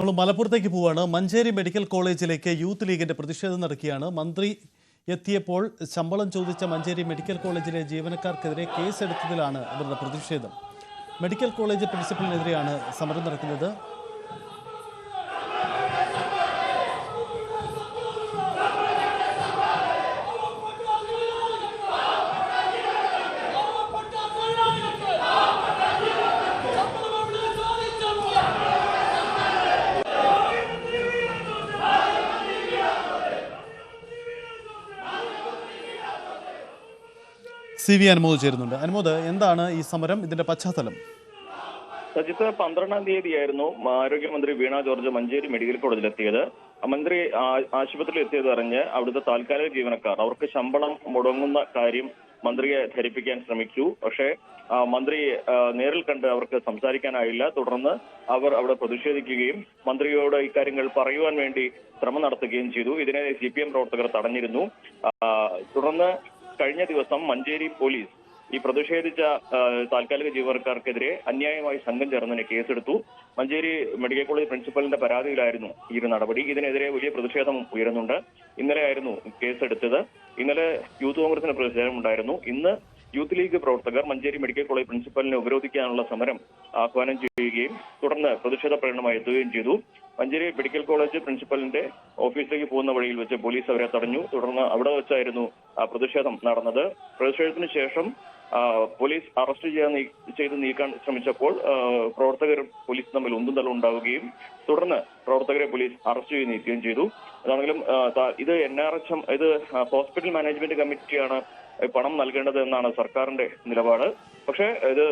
നമ്മൾ മലപ്പുറത്തേക്ക് പോവുകയാണ് മഞ്ചേരി മെഡിക്കൽ കോളേജിലേക്ക് യൂത്ത് ലീഗിന്റെ പ്രതിഷേധം നടക്കുകയാണ്. മന്ത്രി എത്തിയപ്പോൾ ശമ്പളം ചോദിച്ച മഞ്ചേരി മെഡിക്കൽ കോളേജിലെ ജീവനക്കാർക്കെതിരെ കേസെടുത്തതിലാണ് ഇവരുടെ പ്രതിഷേധം. മെഡിക്കൽ കോളേജ് പ്രിൻസിപ്പലിനെതിരെയാണ് സമരം നടക്കുന്നത്. സി വി അനുമോദ് ചേരുന്നുണ്ട്. അനുമോദ് എന്താണ് ഈ സമരം? ഇതിന്റെ പശ്ചാത്തലം? സജിത്ത് പന്ത്രണ്ടാം തീയതിയായിരുന്നു ആരോഗ്യമന്ത്രി വീണ ജോർജ് മഞ്ചേരി മെഡിക്കൽ കോളേജിലെത്തിയത് മന്ത്രി ആശുപത്രിയിൽ എത്തിയത് അറിഞ്ഞ് അവിടുത്തെ താൽക്കാലിക ജീവനക്കാർ അവർക്ക് ശമ്പളം മുടങ്ങുന്ന കാര്യം മന്ത്രിയെ ധരിപ്പിക്കാൻ ശ്രമിച്ചു. പക്ഷേ മന്ത്രി നേരിൽ കണ്ട് അവർക്ക് സംസാരിക്കാനായില്ല. തുടർന്ന് അവർ അവിടെ പ്രതിഷേധിക്കുകയും മന്ത്രിയോട് ഇക്കാര്യങ്ങൾ പറയുവാൻ വേണ്ടി ശ്രമം നടത്തുകയും ചെയ്തു. ഇതിനെ സി പി എം പ്രവർത്തകർ തടഞ്ഞിരുന്നു. തുടർന്ന് കഴിഞ്ഞ ദിവസം മഞ്ചേരി പോലീസ് ഈ പ്രതിഷേധിച്ച താൽക്കാലിക ജീവനക്കാർക്കെതിരെ അന്യായമായി സംഘം ചേർന്നതിന് കേസെടുത്തു. മഞ്ചേരി മെഡിക്കൽ കോളേജ് പ്രിൻസിപ്പലിന്റെ പരാതിയിലായിരുന്നു ഈ ഒരു നടപടി. ഇതിനെതിരെ വലിയ പ്രതിഷേധം ഉയരുന്നുണ്ട്. ഇന്നലെയായിരുന്നു കേസെടുത്തത്. ഇന്നലെ യൂത്ത് കോൺഗ്രസിന് പ്രതിഷേധം ഉണ്ടായിരുന്നു ഇന്ന് യൂത്ത് ലീഗ് പ്രവർത്തകർ മഞ്ചേരി മെഡിക്കൽ കോളേജ് പ്രിൻസിപ്പലിനെ ഉപരോധിക്കാനുള്ള സമരം ആഹ്വാനം ചെയ്യുകയും തുടർന്ന് പ്രതിഷേധ പ്രകടനമായി എത്തുകയും ചെയ്തു. മഞ്ചേരി മെഡിക്കൽ കോളേജ് പ്രിൻസിപ്പലിന്റെ ഓഫീസിലേക്ക് പോകുന്ന വഴിയിൽ വെച്ച് പോലീസ് അവരെ തടഞ്ഞു. തുടർന്ന് അവിടെ വെച്ചായിരുന്നു പ്രതിഷേധം നടന്നത്. പ്രതിഷേധത്തിന് ശേഷം പോലീസ് അറസ്റ്റ് ചെയ്യാൻ ചെയ്ത് നീക്കാൻ ശ്രമിച്ചപ്പോൾ പ്രവർത്തകരും പോലീസ് തമ്മിൽ ഒന്നും തല ഉണ്ടാവുകയും തുടർന്ന് പ്രവർത്തകരെ പോലീസ് അറസ്റ്റ് ചെയ്ത് നീക്കുകയും ചെയ്തു. അതാണെങ്കിലും ഇത് എൻ ആർ എച്ച് എം ഇത് ഹോസ്പിറ്റൽ മാനേജ്മെന്റ് കമ്മിറ്റിയാണ് പണം നൽകേണ്ടത് എന്നാണ് സർക്കാരിന്റെ നിലപാട്. പക്ഷേ ഇത്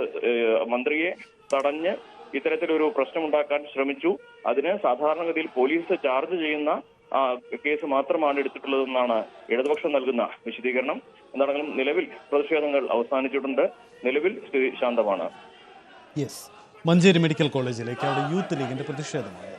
മന്ത്രിയെ തടഞ്ഞ് ഇത്തരത്തിലൊരു പ്രശ്നമുണ്ടാക്കാൻ ശ്രമിച്ചു. അതിന് സാധാരണഗതിയിൽ പോലീസ് ചാർജ് ചെയ്യുന്ന കേസ് മാത്രമാണ് എടുത്തിട്ടുള്ളതെന്നാണ് ഇടതുപക്ഷം നൽകുന്ന വിശദീകരണം. എന്താണെങ്കിലും നിലവിൽ പ്രതിഷേധങ്ങൾ അവസാനിച്ചിട്ടുണ്ട്. നിലവിൽ സ്ഥിതി ശാന്തമാണ്. മഞ്ചേരി മെഡിക്കൽ കോളേജിലേക്ക് അവിടെ യൂത്ത് ലീഗിന്റെ പ്രതിഷേധമാണ്